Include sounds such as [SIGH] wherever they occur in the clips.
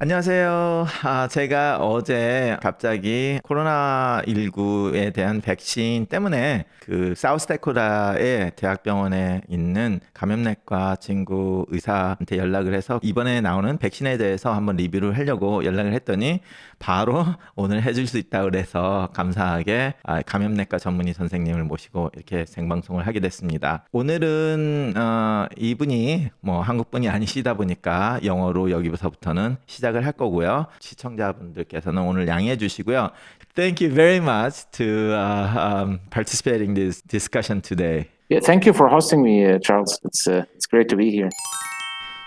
안녕하세요. 아, 제가 어제 갑자기 코로나19에 대한 백신 때문에 그 사우스데코다의 대학병원에 있는 감염내과 친구 의사한테 연락을 해서 이번에 나오는 백신에 대해서 한번 리뷰를 하려고 연락을 했더니 바로 [LAUGHS] 오늘 해줄 수 있다고 그래서 감사하게 아, 감염내과 전문의 선생님을 모시고 이렇게 생방송을 하게 됐습니다. 오늘은 어, 이분이 뭐 한국분이 아니시다 보니까 영어로 여기서부터는 시작 을 할 거고요. 시청자분들께서는 오늘 양해해 주시고요. Thank you very much to uh, um, participating this discussion today. Yeah, thank you for hosting me, uh, Charles. It's uh, it's great to be here.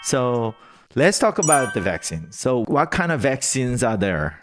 So let's talk about the vaccine. So what kind of vaccines are there?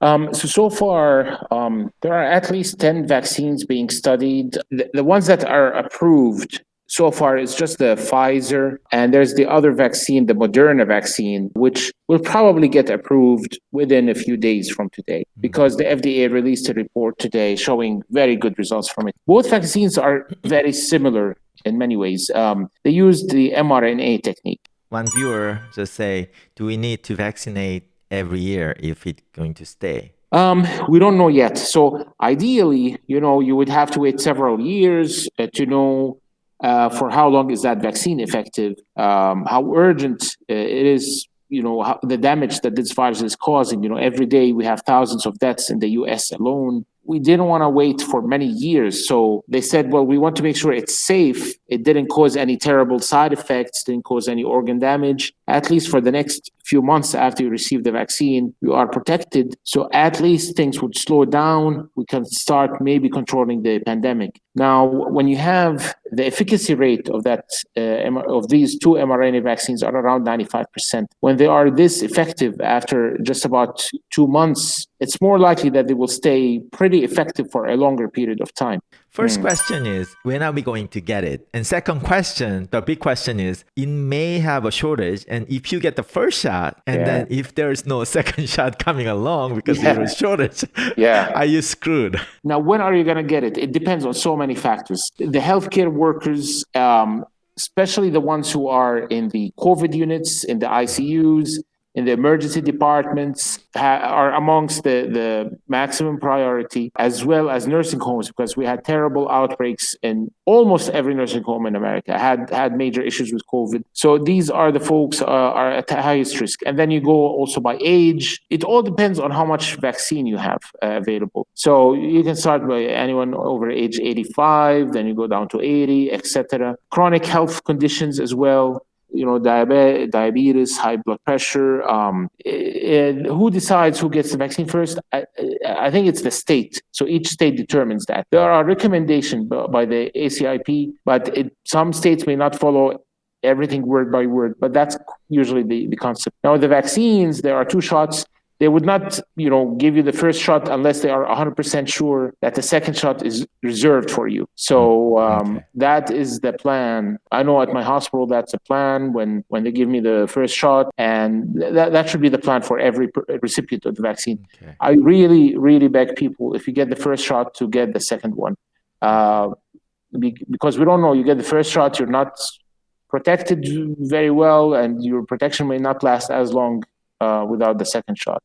Um, so so far, um, there are at least ten vaccines being studied. The, the ones that are approved so far it's just the Pfizer, and there's the other vaccine, the Moderna vaccine, which will probably get approved within a few days from today because the FDA released a report today showing very good results from it. Both vaccines are very similar in many ways. Um, they use the mRNA technique. One viewer just say, do we need to vaccinate every year if it's going to stay? Um, we don't know yet. So ideally, you know, you would have to wait several years uh, to know uh, for how long is that vaccine effective, um, how urgent uh, it is, you know, how, the damage that this virus is causing. You know, every day we have thousands of deaths in the U.S. alone. We didn't want to wait for many years, so they said, well, we want to make sure it's safe. It didn't cause any terrible side effects, didn't cause any organ damage. At least for the next few months after you receive the vaccine, you are protected. So at least things would slow down. We can start maybe controlling the pandemic. Now, when you have the efficacy rate of that uh, of these two mRNA vaccines are around 95%. When they are this effective after just about two months, it's more likely that they will stay pretty effective for a longer period of time. First question is, when are we going to get it? And second question, the big question is, it may have a shortage. And if you get the first shot, and Yeah. then if there is no [LAUGHS] second shot coming along because Yeah. there is shortage, [LAUGHS] Yeah. [LAUGHS] are you screwed? Now, when are you going to get it? It depends on so many factors. The healthcare workers, um, especially the ones who are in the COVID units, in the ICUs, in the emergency departments, ha- are amongst the, the maximum priority, as well as nursing homes, because we had terrible outbreaks in almost every nursing home in America had had major issues with COVID. So these are the folks uh, are at the highest risk. And then you go also by age. It all depends on how much vaccine you have uh, available. So you can start by anyone over age 85, then you go down to 80, etc. Chronic health conditions as well you know, diabetes, diabetes, high blood pressure. Um, and who decides who gets the vaccine first? I, I think it's the state. So each state determines that. There are recommendations by by the ACIP, but it, some states may not follow everything word by word. But that's usually the, the concept. Now, the vaccines, there are two shots. They would not, you know, give you the first shot unless they are 100% sure that the second shot is reserved for you. So um, Okay. that is the plan. I know at my hospital that's a plan when when they give me the first shot, and that that should be the plan for every per- recipient of the vaccine. Okay. I really, really beg people if you get the first shot to get the second one, uh, be- because we don't know. You get the first shot, you're not protected very well, and your protection may not last as long uh, without the second shot.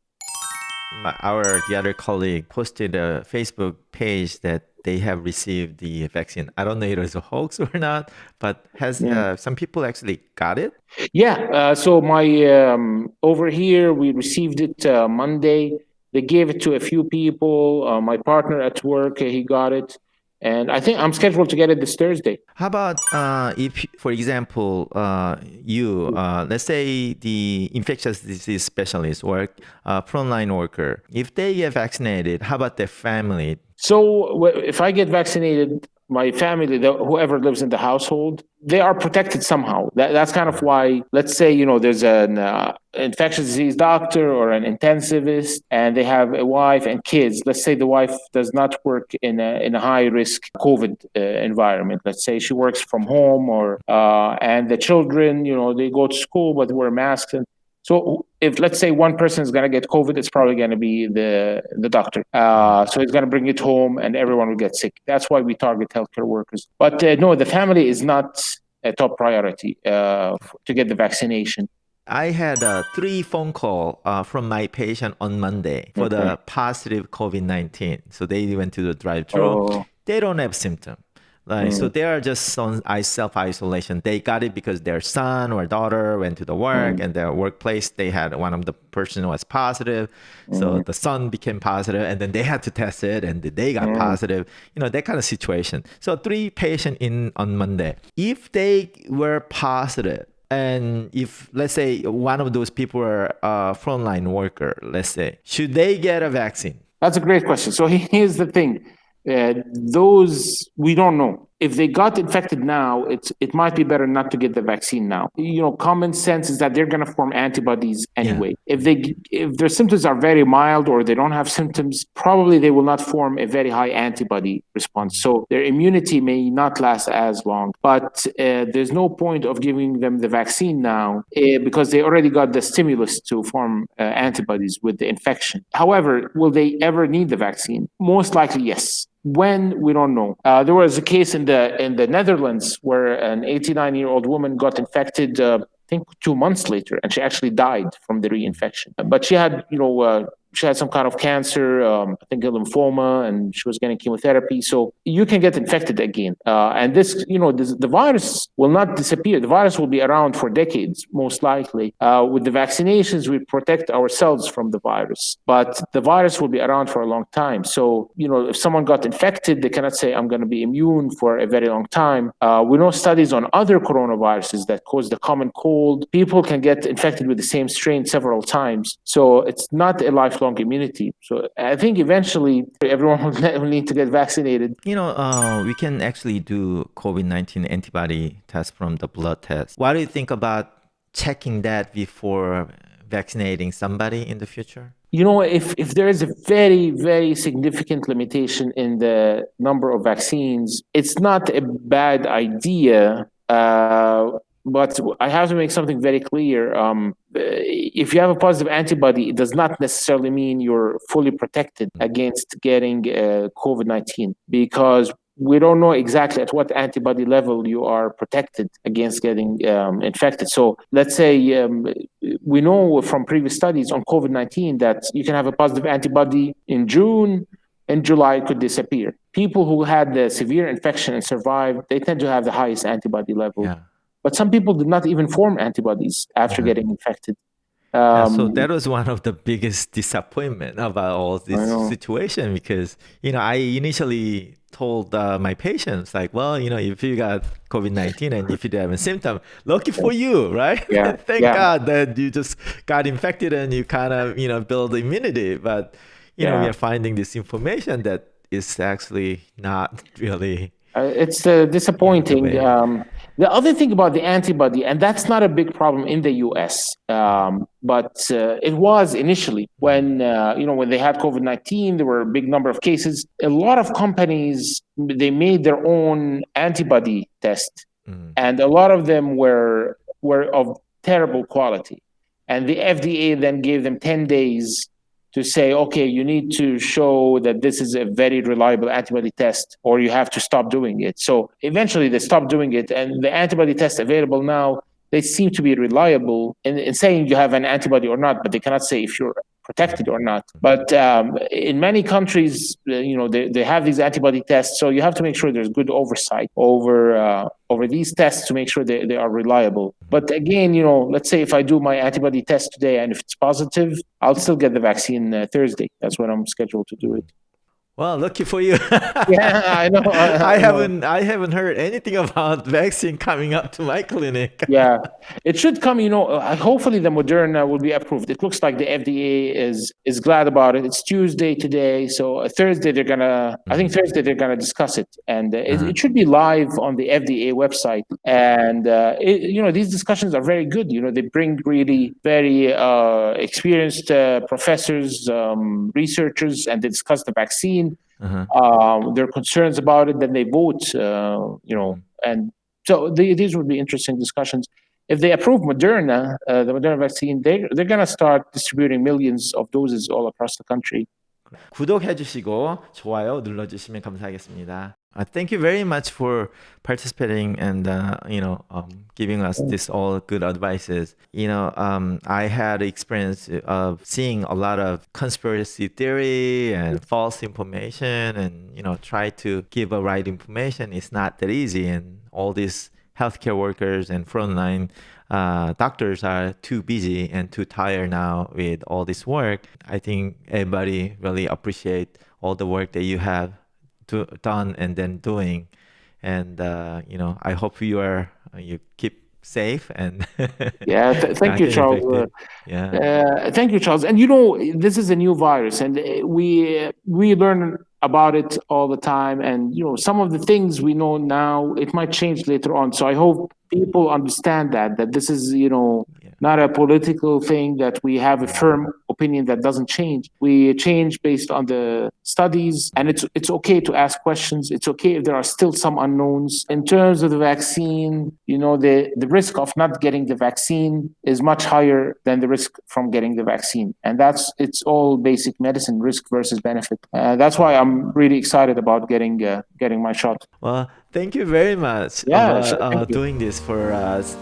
Our the other colleague posted a Facebook page that they have received the vaccine. I don't know if it is a hoax or not, but has Yeah. uh, some people actually got it? Yeah. Uh, so my um, over here, we received it uh, Monday. They gave it to a few people. Uh, my partner at work, he got it, and I think I'm scheduled to get it this Thursday. How about uh, if, for example, uh, you, uh, let's say the infectious disease specialist or uh, frontline worker, if they get vaccinated, how about their family? So if I get vaccinated, my family, the, whoever lives in the household, they are protected somehow. That, that's kind of why, let's say, you know, there's an uh, infectious disease doctor or an intensivist, and they have a wife and kids. Let's say the wife does not work in a, in a high risk COVID uh, environment. Let's say she works from home, or uh, and the children, you know, they go to school but wear masks and so if let's say one person is going to get COVID, it's probably going to be the the doctor. Uh, so he's going to bring it home, and everyone will get sick. That's why we target healthcare workers. But uh, no, the family is not a top priority uh, to get the vaccination. I had uh, three phone call uh, from my patient on Monday for the positive COVID nineteen. So they went to the drive-through. Oh. They don't have symptom. Like so, mm. they are just on self isolation. They got it because their son or daughter went to the work, mm. and their workplace they had one of the person was positive. So mm. the son became positive, and then they had to test it, and they got positive. You know that kind of situation. So three patient in on Monday. If they were positive, and if let's say one of those people are a frontline worker, let's say, should they get a vaccine? That's a great question. So here's the thing. Uh, those we don't know. If they got infected now it's it might be better not to get the vaccine now. You know common sense is that they're going to form antibodies anyway. If they if their symptoms are very mild or they don't have [LAUGHS] symptoms probably they will not form a very high antibody response. So their immunity may not last as long. But uh, there's no point of giving them the vaccine now uh, because they already got the stimulus to form uh, antibodies with the infection. However will they ever need the vaccine? Most likely yes when we don't know. Uh, there was a case in the in the Netherlands where an 89 year old woman got infected. Uh, I think two months later, and she actually died from the reinfection. But she had, you know, uh, she had some kind of cancer, um, I think a lymphoma, and she was getting chemotherapy. So you can get infected again. Uh, and this, you know, this, the virus will not disappear. The virus will be around for decades, most likely. Uh, with the vaccinations, we protect ourselves from the virus, but the virus will be around for a long time. So, you know, if someone got infected, they cannot say, I'm going to be immune for a very long time. Uh, we know studies on other coronaviruses that cause the common cold. People can get infected with the same strain several times. So it's not a lifelong immunity. So I think eventually everyone [LAUGHS] will need to get vaccinated. You know, uh, we can actually do COVID 19 antibody test from the blood test. What do you think about checking that before vaccinating somebody in the future? You know, if, if there is a very, very significant limitation in the number of vaccines, it's not a bad idea. Uh, but I have to make something very clear. Um, if you have a positive antibody, it does not necessarily mean you're fully protected against getting uh, COVID 19 because we don't know exactly at what antibody level you are protected against getting um, infected. So let's say um, we know from previous studies on COVID 19 that you can have a positive antibody in June. In July, it could disappear. People who had the severe infection and survived, they tend to have the highest antibody level. Yeah. But some people did not even form antibodies after getting infected. Yeah, Um, so that was one of the biggest disappointment about all this situation because you know I initially told uh, my patients like, well, you know, if you got COVID nineteen and if you have a symptom, lucky for you, right? Yeah, [LAUGHS] Thank yeah. God that you just got infected and you kind of you know build immunity. But you know, we are finding this information that is actually not really. Uh, it's uh, disappointing. Um, the other thing about the antibody, and that's not a big problem in the U.S., um, but uh, it was initially when uh, you know when they had COVID nineteen, there were a big number of cases. A lot of companies they made their own antibody test, Mm. and a lot of them were were of terrible quality, and the FDA then gave them ten days to say, okay, you need to show that this is a very reliable antibody test, or you have to stop doing it. So eventually they stopped doing it, and the antibody tests available now they seem to be reliable in, in saying you have an antibody or not, but they cannot say if you're protected or not. But um, in many countries, uh, you know, they, they have these antibody tests, so you have to make sure there's good oversight over uh, over these tests to make sure they, they are reliable. But again, you know, let's say if I do my antibody test today and if it's positive, I'll still get the vaccine uh, Thursday. That's when I'm scheduled to do it. Well, lucky for you. [LAUGHS] Yeah, I know. I, I I haven't I haven't heard anything about [LAUGHS] vaccine coming up to my clinic. [LAUGHS] yeah, it should come. You know, uh, hopefully the Moderna will be approved. It looks like the FDA is is glad about it. It's Tuesday today, so uh, Thursday they're gonna. I think Thursday they're gonna discuss it, and uh, it, it should be live on the FDA website. And uh, it, you know, these discussions are very good. You know, they bring really very uh, experienced uh, professors, um, researchers, and they discuss the vaccine. Uh-huh. Um, their concerns about it, then they vote. Uh, you know, and so the, these would be interesting discussions. If they approve Moderna, uh, the Moderna vaccine, they they're gonna start distributing millions of doses all across the country. 구독해 주시고 좋아요 눌러 주시면 감사하겠습니다. Uh, thank you very much for participating and uh, you know um, giving us this all good advices. You know, um, I had experience of seeing a lot of conspiracy theory and false information, and you know, try to give a right information is not that easy, and all these healthcare workers and frontline uh, doctors are too busy and too tired now with all this work. I think everybody really appreciate all the work that you have to, done and then doing, and uh, you know I hope you are you keep safe and [LAUGHS] Yeah, th- thank you, Charles. Uh, yeah. Uh, thank you, Charles. And you know, this is a new virus, and uh, we we learn about it all the time. And you know, some of the things we know now, it might change later on. So I hope people understand that that this is you know Yeah. not a political thing that we have a firm opinion that doesn't change. We change based on the studies, and it's it's okay to ask questions. It's okay if there are still some unknowns in terms of the vaccine. You know, the the risk of not getting the vaccine is much higher than the risk from getting the vaccine, and that's it's all basic medicine risk versus benefit. Uh, that's why I'm really excited about getting uh, getting my shot. Well, thank you very much Yeah, about sure, uh, doing this for us.